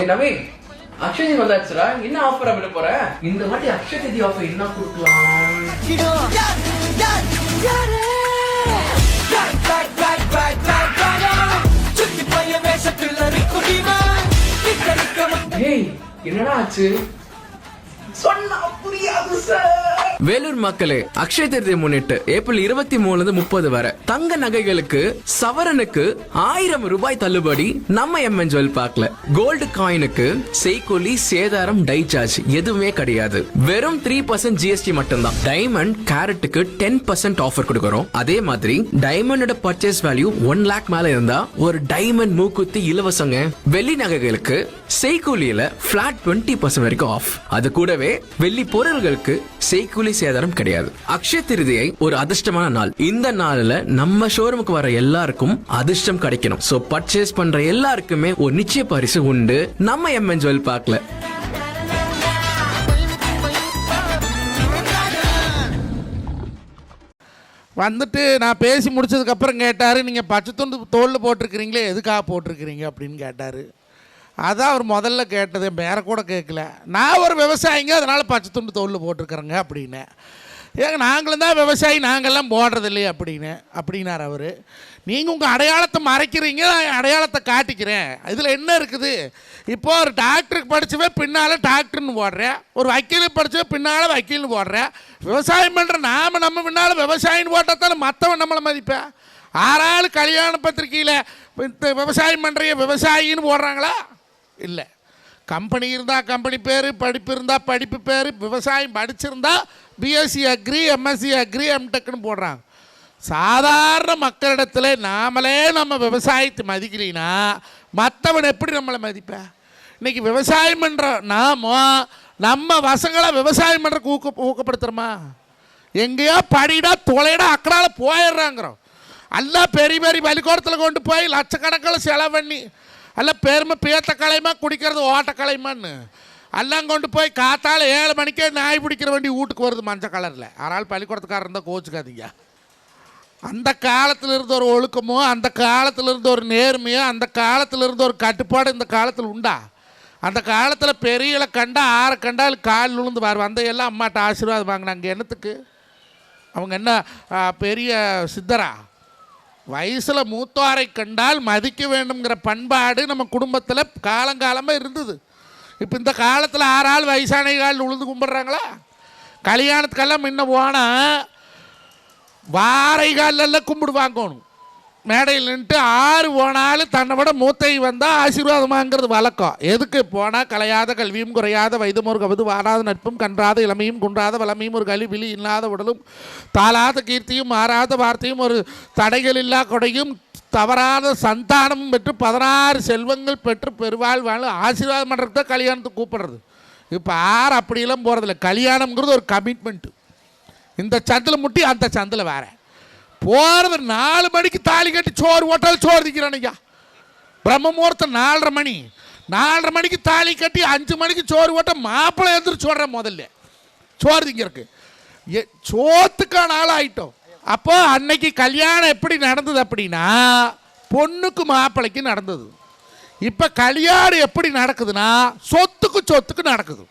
ஏய் நவீன் அக்ஷய வந்தாச்சுடா. என்ன ஆஃபர் விட போற? இந்த வாட்டி அக்ஷய திதி ஆஃபர் என்ன கொடுக்கலாம்? ஏய் என்னடா ஆச்சு? சொன்னா புரியாது சார் வேலூர் மக்களே அக்ஷய திருதியை முன்னிட்டு ஏப்ரல் இருபத்தி மூணுல முப்பது வரை தங்க நகைகளுக்கு சவரனுக்கு ஆயிரம் ரூபாய் தள்ளுபடி நம்ம எம்என் ஜுவல் பார்க்கல கோல்டு காயினுக்கு செய்கூலி சேதாரம் டை சார்ஜ் எதுவுமே கிடையாது. வெறும் த்ரீ பர்சன்ட் ஜிஎஸ்டி மட்டும்தான். டைமண்ட் கேரட்டுக்கு டென் பர்சன்ட் ஆஃபர் கொடுக்கறோம். அதே மாதிரி டைமண்டோட பர்ச்சேஸ் வேல்யூ ஒன் லேக் மேல இருந்தா ஒரு டைமண்ட் மூக்குத்தி இலவசங்க. வெள்ளி நகைகளுக்கு செய்கூலியில பிளாட் டுவெண்ட்டி பர்சன்ட் வரைக்கும் ஆஃப் அது கூடவே வெள்ளி பொருள்களுக்கு செய்கூலி சேதாரம் கிடையாது. அக்ஷய திருதியை ஒரு அதிர்ஷ்டமான நாள். இந்த நாள்ல நம்ம ஷோரூமுக்கு வர எல்லாருக்கும் அதிர்ஷ்டம் கிடைக்கணும். சோ பர்ச்சேஸ் பண்ற எல்லாருக்குமே ஒரு நிச்சய பரிசு உண்டு. நம்ம எம்என் ஜுவல் பார்க்கல வந்துட்டு நான் பேசி முடிச்சதுக்கப்புறம் கேட்டார் நீங்கள் பச்சை துண்டு தோலில் போட்டிருக்கிறீங்களே எதுக்காக போட்டிருக்கிறீங்க? அப்படின்னு கேட்டார். அதான் அவர் முதல்ல கேட்டது வேற கூட கேட்கல. நான் ஒரு விவசாயிங்க அதனால் பச்சை துண்டு தொழில் போட்டிருக்கிறேங்க அப்படின்னு. ஏங்க நாங்களும் தான் விவசாயி நாங்கள்லாம் போடுறது இல்லையே அப்படின்னு. அப்படின்னார் அவர். நீங்கள் உங்கள் அடையாளத்தை மறைக்கிறீங்க நான் அடையாளத்தை காட்டிக்கிறேன். இதில் என்ன இருக்குது? இப்போ ஒரு டாக்டருக்கு படித்தவே பின்னால் டாக்டர்னு போடுறேன் ஒரு வக்கீலுக்கு படித்தவே பின்னால் வக்கீல்னு போடுறேன் விவசாயம் பண்ணுற நாம் நம்ம பின்னால் விவசாயின்னு போட்டால் தானே மற்றவன் நம்மளை மதிப்பேன் ஆறாள் கல்யாண பத்திரிக்கையில் விவசாயம் பண்ணுறீங்க விவசாயின்னு போடுறாங்களா? இல்லை. கம்பெனி இருந்தால் கம்பெனி பேர் படிப்பு இருந்தால் படிப்பு பேர் விவசாயம் படிச்சிருந்தா பிஎஸ்சி அக்ரி எம்எஸ்சி அக்ரி எம்டெக்னு போடுறாங்க. சாதாரண மக்களிடத்தில் நாமளே நம்ம விவசாயத்தை மதிக்கலைன்னா மற்றவன் எப்படி நம்மளை மதிப்பேன் இன்றைக்கி விவசாயம் பண்ணுற நாமோ நம்ம வசங்களை விவசாயம் பண்ணுறக்கு ஊக்க ஊக்கப்படுத்துகிறோமா எங்கேயோ படிடா தொலைடா அக்கடால போயிடுறாங்கிறோம். எல்லாம் பெரிய பெரிய பள்ளிக்கூடத்தில் கொண்டு போய் லட்சக்கணக்கில் செலவு பண்ணி எல்லாம் பெருமை பேத்த கலைமா குடிக்கிறது ஓட்ட கலைமான்னு எல்லாம் கொண்டு போய் காத்தால் ஏழு மணிக்கே நாய் பிடிக்கிற வண்டி வீட்டுக்கு வருது மஞ்சள் கலரில். ஆனால் பள்ளிக்கூடத்துக்காரர் இருந்தால் கோச்சுக்காதீங்க. அந்த காலத்தில் இருந்த ஒரு ஒழுக்கமோ அந்த காலத்தில் இருந்த ஒரு நேர்மையோ அந்த காலத்தில் இருந்த ஒரு கட்டுப்பாடு இந்த காலத்தில் உண்டா? அந்த காலத்தில் பெரியலை கண்டா ஆற கண்டால் கால் விழுந்து பாரு வந்த எல்லாம் அம்மாட்ட ஆசீர்வாதம் வாங்கினாங்க. என்னத்துக்கு? அவங்க என்ன பெரிய சித்தரா? வயசில் மூத்தாரை கண்டால் மதிக்க வேண்டுங்கிற பண்பாடு நம்ம குடும்பத்தில் காலங்காலமாக இருந்தது. இப்போ இந்த காலத்தில் ஆறாள் வயசான காலில் உழுந்து கும்பிட்றாங்களா? கல்யாணத்துக்கெல்லாம் முன்ன போனால் வாரை காலில் கும்பிடுவாங்கணும். மேடையில் நின்றுட்டு ஆறு போனாலும் தன்னை விட மூத்தை வந்தால் ஆசீர்வாதமாங்கிறது வழக்கம். எதுக்கு போனால் கலையாத கல்வியும் குறையாத வயதும் ஒரு கவது வாராத நட்பும் கன்றாத இளமையும் குன்றாத வளமையும் ஒரு கழி விழி இல்லாத உடலும் தாளாத கீர்த்தியும் மாறாத வார்த்தையும் ஒரு தடைகள் இல்லா கொடையும் தவறாத சந்தானமும் பெற்று பதினாறு செல்வங்கள் பெற்று பெருவாழ் வாழ ஆசீர்வாதம் பண்ணுறது தான் கல்யாணத்துக்கு கூப்பிடுறது. இப்போ ஆறு அப்படியெல்லாம் போகிறதில்ல கல்யாணம்ங்கிறது ஒரு கமிட்மெண்ட்டு இந்த சந்தில் முட்டி அந்த சந்தில் வேறு. போகிறது நாலு மணிக்கு தாலி கட்டி சோறு ஓட்டால் சோறு திக்கிறானுங்க பிரம்ம முகூர்த்தம் நாலரை மணி. நாலரை மணிக்கு தாலி கட்டி அஞ்சு மணிக்கு சோறு ஓட்ட மாப்பிள்ளை எழுந்திரிச்சு சொல்கிறேன் முதல்ல. சோறு திங்கிறதுக்கு. சோத்துக்கான ஆள் ஆயிட்டோம் அப்போ அன்னைக்கு கல்யாணம் எப்படி நடந்தது அப்படின்னா பொண்ணுக்கு மாப்பிள்ளைக்கு நடந்தது. இப்போ கல்யாணம் எப்படி நடக்குதுன்னா சொத்துக்கு சொத்துக்கு நடக்குது.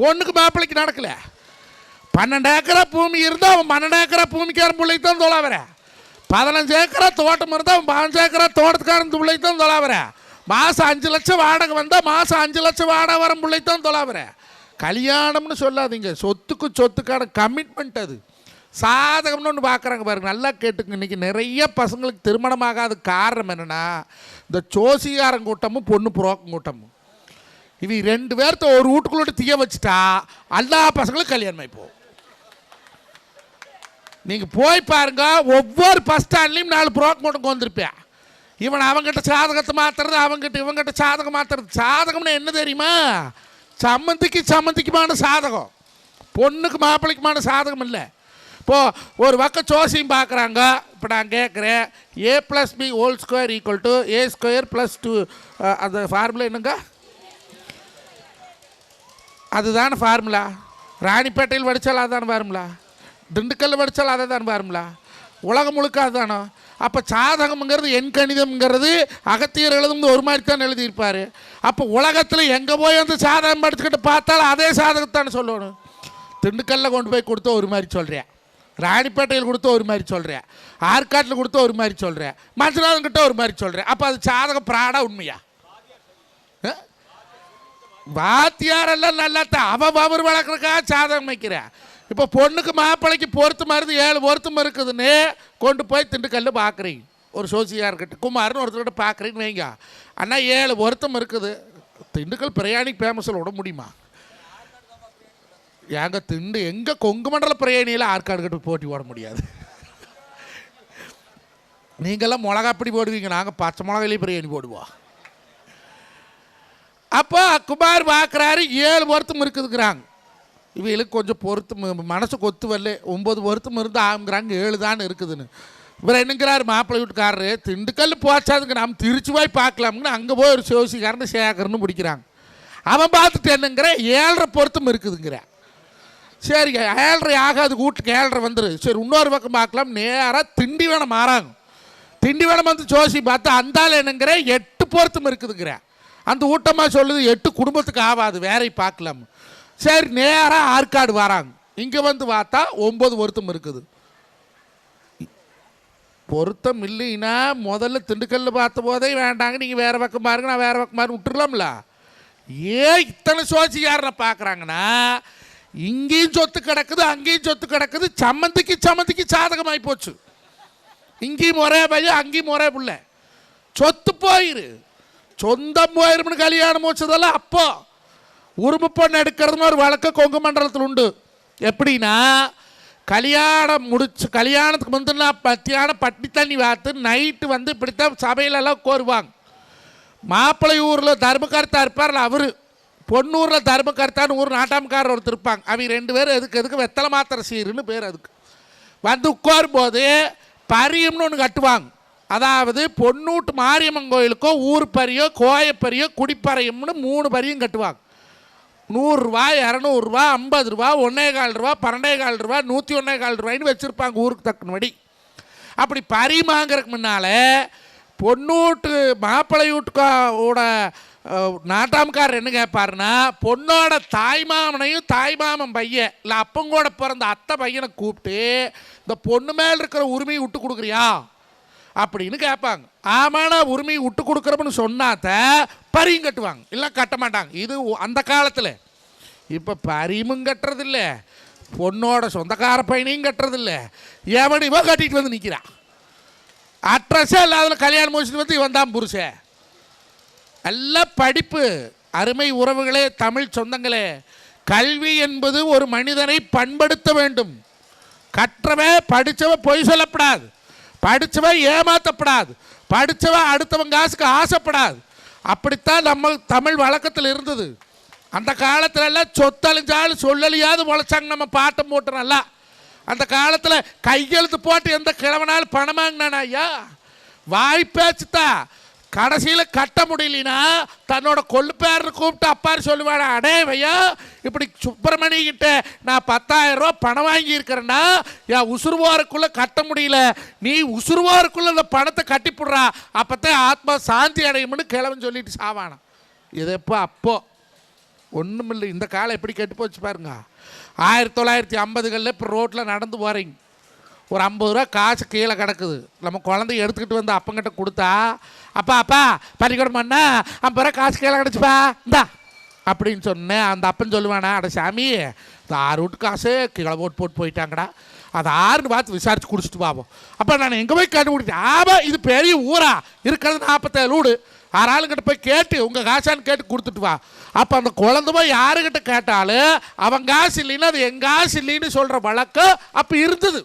பொண்ணுக்கு மாப்பிள்ளைக்கு நடக்கலை. பன்னெண்டு ஏக்கரா பூமி இருந்தால் அவன் பன்னெண்டு ஏக்கரா பூமிக்காரன் பிள்ளைக்கு தான் தொலாவற பதினஞ்சு ஏக்கரா தோட்டம் இருந்தால் அவன் பதினஞ்சு ஏக்கரா தோட்டத்துக்காரன் பிள்ளைக்கு தான் தொலாவற மாதம் அஞ்சு லட்சம் வாடகை வந்தால் மாதம் அஞ்சு லட்சம் வாடகை வரும் பிள்ளைக்கு தான் தொலாவற கல்யாணம்னு சொல்லாதீங்க. சொத்துக்கு சொத்துக்கான கமிட்மெண்ட் அது. சாதகம்னு ஒன்று பார்க்குறாங்க பாருங்க. நல்லா கேட்டுங்க இன்றைக்கி நிறைய பசங்களுக்கு திருமணமாகாத காரணம் என்னென்னா இந்த சோசிகாரன் கூட்டமும் பொண்ணு புரோக்கம் கூட்டமும். இவ ரெண்டு பேர்த்த ஒரு வீட்டுக்குள்ளோட தீய வச்சுட்டா எல்லா பசங்களும் கல்யாணம் ஆகி போகும். நீங்கள் போய் பாருங்க ஒவ்வொரு பஸ் ஸ்டாண்ட்லேயும் நாலு புரோக் வந்திருப்பேன். இவன் அவங்ககிட்ட சாதகத்தை மாற்றுறது அவங்ககிட்ட இவங்ககிட்ட சாதகம் மாத்துறது. சாதகம்னு என்ன தெரியுமா? சம்மந்திக்கு சம்மந்திக்குமான சாதகம். பொண்ணுக்கு மாப்பிள்ளைக்குமான சாதகம் இல்லை. இப்போது ஒரு பக்கம் ஜோசியம் பார்க்குறாங்க இப்போ நான் கேட்குறேன் A plus B whole square equal to A square plus two அந்த ஃபார்முலா என்னங்க? அதுதான ஃபார்முலா ராணிப்பேட்டையில் படித்தால் அதுதான் ஃபார்முலா திண்டுக்கல் படித்தால் அதை தான் பாருங்களா உலகம் முழுக்க அதுதானோ? அப்போ சாதகம்ங்கிறது என் கணிதம்ங்கிறது அகத்தியர் எழுதும் ஒரு மாதிரி தான் எழுதியிருப்பார். அப்போ உலகத்தில் எங்கே போய் அந்த சாதகம் படிச்சுக்கிட்டு பார்த்தாலும் அதே சாதகத்தானே சொல்லணும். திண்டுக்கல்ல கொண்டு போய் கொடுத்தா ஒரு மாதிரி சொல்கிறேன் ராணிப்பேட்டையில் கொடுத்தோ ஒரு மாதிரி சொல்கிறேன் ஆற்காட்டில் கொடுத்தா ஒரு மாதிரி சொல்கிறேன் மஞ்சநாதன் கிட்ட ஒரு மாதிரி சொல்கிறேன் அப்போ அது சாதகம் பிராடா உண்மையா? வாத்தியாரெல்லாம் நல்லா தான் அவன் அவர் வளர்க்குறக்காக சாதகம் வைக்கிறேன் இப்போ பொண்ணுக்கு மாப்பிள்ளைக்கு பொருத்து மருந்து ஏழு பொருத்தம் இருக்குதுன்னு கொண்டு போய் திண்டுக்கல்ல பார்க்குறீங்க ஒரு சோசியார்கிட்ட குமார்னு ஒருத்தர்கிட்ட பார்க்குறீங்கன்னு வைங்க. அண்ணா ஏழு பொருத்தம் இருக்குது. திண்டுக்கல் பிரயாணி ஃபேமஸில் விட முடியுமா? ஏங்க திண்டு எங்கே கொங்கு மண்டல பிரயாணியில் ஆற்காடு கிட்ட போட்டி போட முடியாது. நீங்கள்லாம் மிளகாப்படி போடுவீங்க நாங்கள் பச்சை மிளகாயிலே பிரியாணி போடுவோம். அப்போ குமார் பார்க்குறாரு ஏழு வருத்தம் இருக்குதுங்கிறாங்க. இவைகளுக்கு கொஞ்சம் பொறுத்து மனசு கொத்து வரல. ஒம்பது பொருத்தம் இருந்து ஆகுங்கிறாங்க ஏழு தான் இருக்குதுன்னு. இவர் என்னங்கிறாரு மாப்பிள்ளை வீட்டுக்காரரு திண்டுக்கல் போச்சாதுங்க நாம் திருச்சி போய் பார்க்கலாம்னு அங்கே போய் ஒரு சோசிக்காரன் சேகரன்னு பிடிக்கிறாங்க. அவன் பார்த்துட்டு என்னங்கிற ஏழரை பொருத்தம் இருக்குதுங்கிற. சரி ஏழரை ஆகாது வீட்டுக்கு ஏழரை வந்துரு. சரி இன்னொரு பக்கம் பார்க்கலாம் நேராக திண்டிவனம் மாறாங்க. திண்டிவனம் வந்து ஜோசி பார்த்தா அந்தால என்னங்கிற எட்டு பொருத்தம் இருக்குதுங்கிற. அந்த ஊட்டமாக சொல்லுது எட்டு குடும்பத்துக்கு ஆகாது வேறையை பார்க்கலாம். சரி நேராக ஆற்காடு வராங்க. இங்கே வந்து பார்த்தா ஒம்பது பொருத்தம் இருக்குது. பொருத்தம் இல்லைன்னா முதல்ல திண்டுக்கல்ல பார்த்த போதே வேண்டாங்க நீங்கள் வேறு பக்கம் பாருங்க நான் வேறு பக்கம் பாருங்க விட்டுருலாம்ல ஏன் இத்தனை சோசியாரனை பார்க்குறாங்கன்னா இங்கேயும் சொத்து கிடக்குது அங்கேயும் சொத்து கிடக்குது சம்மந்திக்கு சம்மந்திக்கு சாதகமாகி போச்சு. இங்கேயும் ஒரே பையன் அங்கேயும் ஒரே பிள்ளை. சொத்து போயிரு. சொந்தம் போயிரும்னு கல்யாணம் வச்சதெல்லாம் அப்போ. உருமு பொண்ணு எடுக்கிறதுன்னு ஒரு வழக்கு கொங்கு மண்டலத்தில் உண்டு. எப்படின்னா கல்யாணம் முடிச்சு கல்யாணத்துக்கு முந்தினா மத்தியானம் பட்டி தண்ணி வாத்து நைட்டு வந்து இப்படித்தான் சபையிலெல்லாம் கோருவாங்க. மாப்பிள்ளை ஊரில் தர்மகர்த்தா இருப்பார்ல அவர். பொன்னூரில் தர்மகர்த்தான்னு ஊர் நாட்டாமக்காரர் ஒருத்தர் இருப்பாங்க. அவங்க ரெண்டு பேரும் எதுக்கு எதுக்கு வெத்தலை மாத்திரை சீருன்னு பேர் அதுக்கு. வந்து உட்காரும்போது பரியம்னு ஒன்று கட்டுவாங்க. அதாவது பொன்னூட்டு மாரியம்மன் கோயிலுக்கோ ஊர் பரியோ கோயப்பரியோ குடிப்பறையம்னு மூணு பரியும் கட்டுவாங்க. நூறுரூவா இரநூறுவா ஐம்பது ரூபா ஒன்றே கால் ரூபா பன்னெண்டே கால் ரூபா நூற்றி ஒன்றே கால் ரூபாய்னு வச்சுருப்பாங்க ஊருக்கு தக்கனபடி. அப்படி பரிமாங்கிறதுக்கு முன்னால் பொண்ணூட்டு மாப்பிள்ளை வீட்டுக்கோட நாட்டாம்காரர் என்ன கேட்பாருன்னா பொண்ணோட தாய்மாமனையும் தாய்மாமன் பையன் இல்லை அப்பங்கூட பிறந்த அத்தை பையனை கூப்பிட்டு இந்த பொண்ணு மேல் இருக்கிற உரிமையை விட்டு கொடுக்குறியா? அப்படின்னு கேட்பாங்க. ஆமானா உரிமையை விட்டு கொடுக்குறோம்னு சொன்னாத்த பரியும் கட்டுவாங்க. இல்லை கட்ட மாட்டாங்க. இது அந்த காலத்தில். இப்போ பரியும் கட்டுறதில்ல. பொண்ணோட சொந்தக்கார பையனையும் கட்டுறதில்ல. எவனையுமோ கட்டிட்டு வந்து நிற்கிறான் அட்ரஸே இல்லாத கல்யாணம் முடிச்சுட்டு வந்து இவன் தான் புருஷன் எல்லாம் படிப்பு அருமை உறவுகளே தமிழ் சொந்தங்களே. கல்வி என்பது ஒரு மனிதனை பண்படுத்த வேண்டும். கற்றவன் படித்தவன் பொய் சொல்லப்படாது. படித்தவன் ஏமாற்றப்படாது படித்தவன் அடுத்தவன் காசுக்கு ஆசைப்படாது. அப்படித்தான் நம்ம தமிழ் வழக்கத்தில் இருந்தது. அந்த காலத்துல எல்லாம் சொத்தழிஞ்சாலும் சொல்லலையாவது முளைச்சாங்க நம்ம பாட்டம் போட்டு நல்லா அந்த காலத்தில் கையெழுத்து போட்டு எந்த கிழவனாலும் பணம் வாங்கினானா ஐயா? வாய்ப்பேச்சு தான் கடைசியில் கட்ட முடியலனா தன்னோட கொள்ளுப்பேர் கூப்பிட்டு அப்பாரு சொல்லுவாடா அடே வையா இப்படி சுப்பிரமணி கிட்ட நான் பத்தாயிரம் ரூபா பணம் வாங்கியிருக்கிறேன்னா என் உசுறுவாருக்குள்ளே கட்ட முடியல. நீ உசுறுவாருக்குள்ளே அந்த பணத்தை கட்டிப்புடுறா. அப்போத்தான் ஆத்மா சாந்தி அடையும்னு கிழவன் சொல்லிட்டு சாவானா இது எப்போ? அப்போ. ஒன்றுமில்லை இந்த காலம் எப்படி கெட்டு போச்சு பாருங்க. ஆயிரத்தி தொள்ளாயிரத்தி ஐம்பதுகளில் இப்போ ரோட்டில் நடந்து போகிறீங்க ஒரு ஐம்பது ரூபா காசு கீழே கிடக்குது. நம்ம குழந்தைய எடுத்துக்கிட்டு வந்து அப்பங்கிட்ட கொடுத்தா அப்பா அப்பா பள்ளிக்கூடம் பண்ணா ஐம்பது ரூபா காசு கீழே கிடச்சிப்பா. இந்தா. அப்படின்னு சொன்னேன். அந்த அப்பன் சொல்லுவானா அட சாமி இந்த ஆறு வீட்டு காசு கீழே போட்டு போட்டு போயிட்டாங்கடா. அது ஆறுன்னு பார்த்து விசாரிச்சு குடிச்சிட்டு பாப்போம் அப்போ நான் எங்கே போய் கண்டுபிடிச்சேன்? ஆமாம் இது பெரிய ஊரா. இருக்கிறது நாற்பத்தேழு வீடு. ஆறு ஆளுங்கிட்ட போய் கேட்டு உங்கள் காசான்னு கேட்டு கொடுத்துட்டு வா. அப்போ அந்த குழந்தை போய் யாருக்கிட்ட கேட்டாலும் அவன் காசு இல்லைன்னா அது என் காசு இல்லைன்னு சொல்கிற வழக்கம் அப்போ இருந்தது.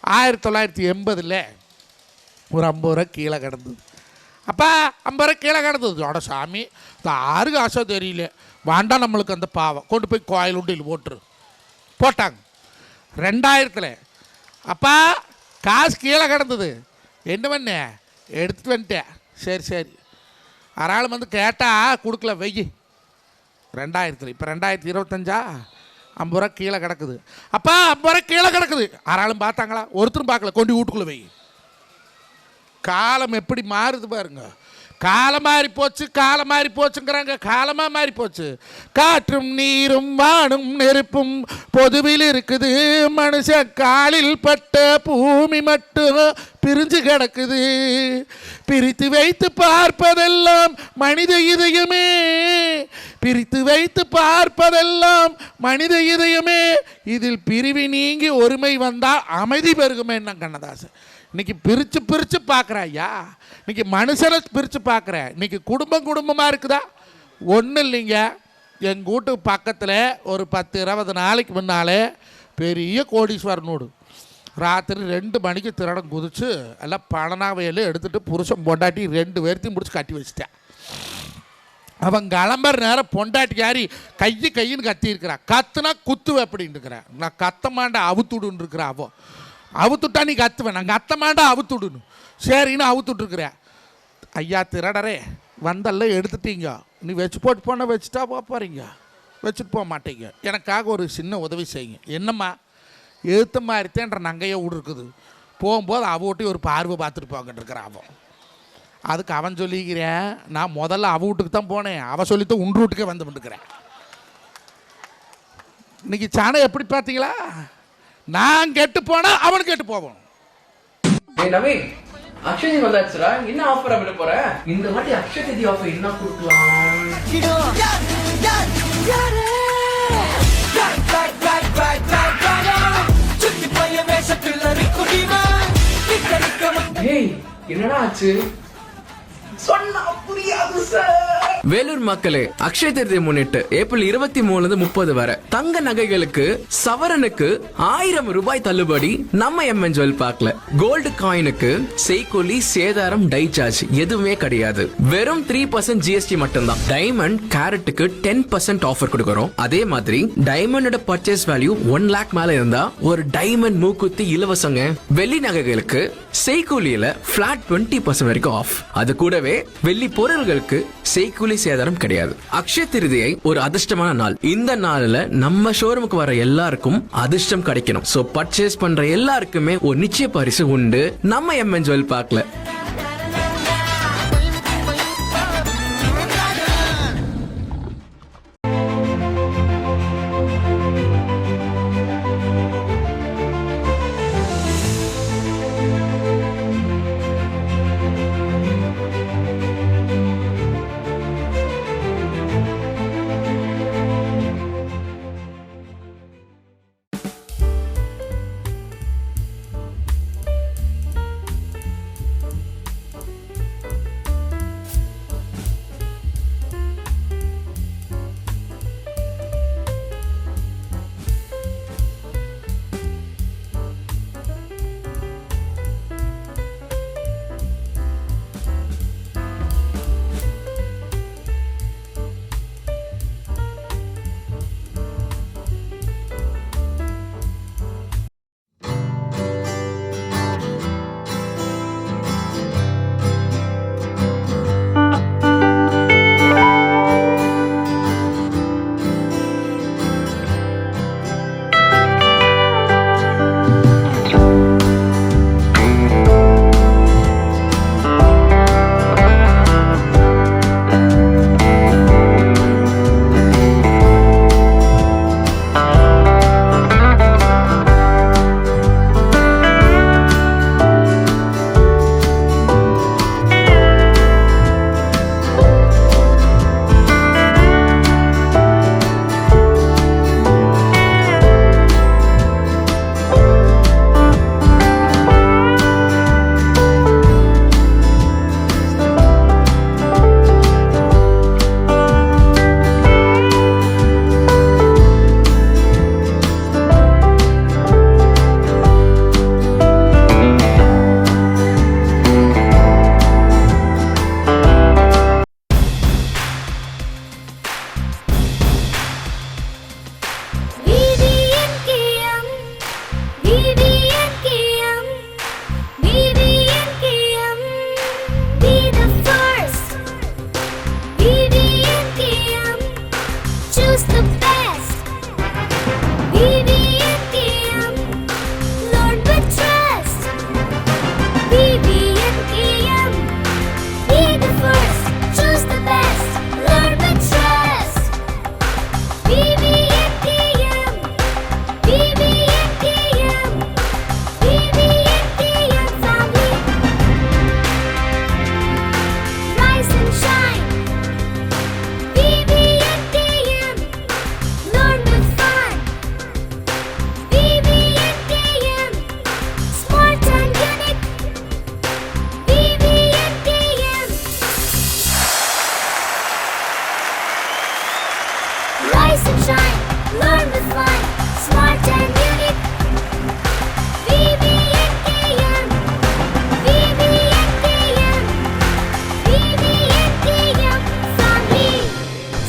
ஆயிரத்தி தொள்ளாயிரத்தி எண்பதில் ஒரு ஐம்பது ரூபா கீழே கிடந்தது. அப்பா ஐம்பது ரூபா கீழே கிடந்தது. அட சாமி இந்த ஆறு காசோ தெரியல. வேண்டாம் நம்மளுக்கு அந்த பாவம். கொண்டு போய் கோயில் உண்டியில் போட்டுரு. போட்டாங்க. ரெண்டாயிரத்தில் அப்பா காசு கீழே கிடந்தது. என்ன பண்ண? எடுத்துட்டு வந்துட்டேன். சரி சரி. அராள் வந்து கேட்டால் கொடுக்கல வெய்யி ரெண்டாயிரத்தில் இப்போ ரெண்டாயிரத்தி இருபத்தஞ்சா? ஐம்பது ரூபா கீழே கிடக்குது. அப்பா ஐம்பது ரூபா கீழே கிடக்குது. யாராலும் பார்த்தாங்களா? ஒருத்தரும் பார்க்கல. கொண்டு வீட்டுக்குள்ளே வை காலம் எப்படி மாறுது பாருங்க. காலம் மாறி போச்சு காலம் மாறி போச்சுங்கிறாங்க. காலமாக மாறி போச்சு. காற்றும் நீரும் வானும் நெருப்பும் பொதுவில் இருக்குது. மனுஷன் காலில் பட்ட பூமி மட்டும் பிரிஞ்சு கிடக்குது. பிரித்து வைத்து பார்ப்பதெல்லாம் மனித இதயமே. பிரித்து வைத்து பார்ப்பதெல்லாம் மனித இதயமே. இதில் பிரிவி நீங்கி ஒருமை வந்தால் அமைதி பெருகுமே என்ன கண்ணதாசன்? இன்னைக்கு பிரித்து பிரித்து பார்க்குற ஐயா இன்னைக்கு மனுஷனை பிரித்து பார்க்குற இன்னைக்கு குடும்பம் குடும்பமாக இருக்குதா? ஒன்றும் இல்லைங்க. எங்கள் வீட்டு பக்கத்தில் ஒரு பத்து இருபது நாளைக்கு முன்னாலே பெரிய கோடீஸ்வரன் வீடு. ராத்திரி ரெண்டு மணிக்கு திருடம் குதிச்சு எல்லாம் பணனாவையில் எடுத்துகிட்டு புருஷன் பொண்டாட்டி ரெண்டு பேர்த்தையும் முடிச்சு கட்டி வச்சிட்டேன். அவன் கிளம்புற நேரம் பொண்டாட்டி யாரி கையை கையின்னு கத்தியிருக்கிறான் கத்துனா குத்துவே அப்படின்னு இருக்கிறேன் நான் கத்த மாண்டா அவுத்துடுன்னு இருக்கிறான் அவன். அவுத்துட்டா நீ கத்துவேன். நாங்கள் அத்தமாண்டா அவுத்துடணும் சரின்னு அவுத்துட்ருக்கிறேன் ஐயா திருடரே வந்தல்ல எடுத்துட்டீங்க. நீ வச்சு போட்டு போன வச்சுட்டா போகிறீங்க வச்சுட்டு போக மாட்டீங்க. எனக்காக ஒரு சின்ன உதவி செய்யுங்க. என்னம்மா? எழுத்த மாதிரித்தேன்ற நங்கையை வீடு இருக்குது போகும்போது அவட்டி ஒரு பார்வை பார்த்துட்டு போகிட்டு இருக்கிறான் அவன் அதுக்கு அவன் சொல்லிக்கிறேன் நான் முதல்ல அவ வீட்டுக்கு தான் போனேன். அவன் சொல்லித்தான் உன் வீட்டுக்கே வந்து பண்ணிருக்கிறேன் இன்னைக்கு சாணம் எப்படி பார்த்தீங்களா? நான் கெட்டு போனா அவன் கெட்டு நவீன் அக்ஷய வந்தாச்சுடா. என்ன ஆஃபர் விட போற? இந்த வாட்டி அக்ஷய திதி ஆஃபர் என்ன கொடுக்கலாம்? ஏய் என்னடா ஆச்சு? சொன்னா புரியாது சார் வேலூர் மக்களே அக்ஷய திருதியை முன்னிட்டு ஏப்ரல் இருபத்தி மூணுல முப்பது வரை தங்க நகைகளுக்கு சவரனுக்கு ஆயிரம் ரூபாய் தள்ளுபடி நம்ம எம்என் ஜுவல் பார்க்கல. கோல்டு காயினுக்கு செய்கூலி சேதாரம் டை சார்ஜ் எதுவுமே கிடையாது. வெறும் த்ரீ பர்சன்ட் ஜிஎஸ்டி மட்டும்தான். டைமண்ட் கேரட்டுக்கு டென் பர்சன்ட் ஆஃபர் கொடுக்குறோம். அதே மாதிரி டைமண்டோட பர்ச்சேஸ் வேல்யூ ஒன் லேக் மேல இருந்தா ஒரு டைமண்ட் மூக்குத்தி இலவசங்க. வெள்ளி நகைகளுக்கு செய்கூலியில பிளாட் டுவெண்ட்டி பர்சன்ட் வரைக்கும் ஆஃப் அது கூடவே வெள்ளி பொருள்களுக்கு செய்கூலி சேதாரம் கிடையாது. அக்ஷய திருதியை ஒரு அதிர்ஷ்டமான நாள். இந்த நாள்ல நம்ம ஷோரூமுக்கு வர எல்லாருக்கும் அதிர்ஷ்டம் கிடைக்கணும். சோ பர்ச்சேஸ் பண்ற எல்லாருக்குமே ஒரு நிச்சய பரிசு உண்டு. நம்ம எம்என் ஜுவல் பார்க்கல